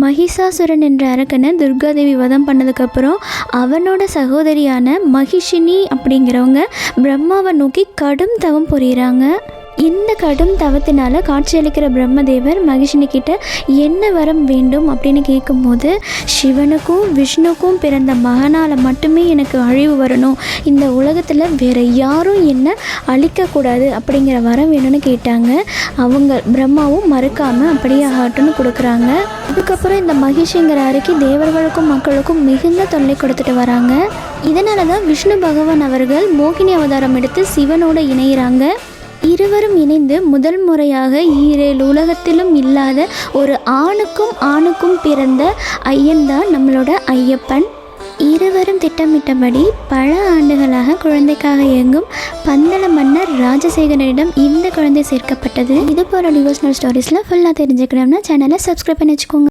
மகிஷாசுரன் என்ற அரக்கனை துர்காதேவி வதம் பண்ணதுக்கப்புறம் அவனோட சகோதரியான மகிஷினி அப்படிங்கிறவங்க பிரம்மாவை நோக்கி கடும் தவம் புரிகிறாங்க இந்த கடும் தவத்தினால காட்சியளிக்கிற பிரம்மதேவர் மகிஷினி கிட்ட என்ன வரம் வேண்டும் அப்படின்னு கேட்கும்போது சிவனுக்கும் விஷ்ணுக்கும் பிறந்த மகனால் மட்டுமே எனக்கு அழிவு வரணும். இந்த உலகத்தில் வேற யாரும் என்ன அழிக்கக்கூடாது அப்படிங்கிற வரம் வேணும்னு கேட்டாங்க. அவங்க பிரம்மாவும் மறுக்காமல் அப்படியே ஆகட்டும்னு கொடுக்குறாங்க. அதுக்கப்புறம் இந்த மகிஷிங்கிற அறைக்கு தேவர்களுக்கும் மக்களுக்கும் மிகுந்த தொல்லை கொடுத்துட்டு வராங்க. இதனால தான் விஷ்ணு பகவான் அவர்கள் மோகினி அவதாரம் எடுத்து சிவனோட இணையிறாங்க. இருவரும் இணைந்து முதல் முறையாக ஈரேழு உலகத்திலும் இல்லாத ஒரு ஆணுக்கும் ஆணுக்கும் பிறந்த ஐயன் தான் நம்மளோட ஐயப்பன். இருவரும் திட்டமிட்டபடி பல ஆண்டுகளாக குழந்தைக்காக இயங்கும் பந்தள மன்னர் ராஜசேகரனிடம் இந்த குழந்தை சேர்க்கப்பட்டது. இது போல டிவோஷனல் ஸ்டோரிஸில் ஃபுல்லாக தெரிஞ்சுக்கணும்னா சேனலை சப்ஸ்கிரைப் பண்ணி வச்சுக்கோங்க.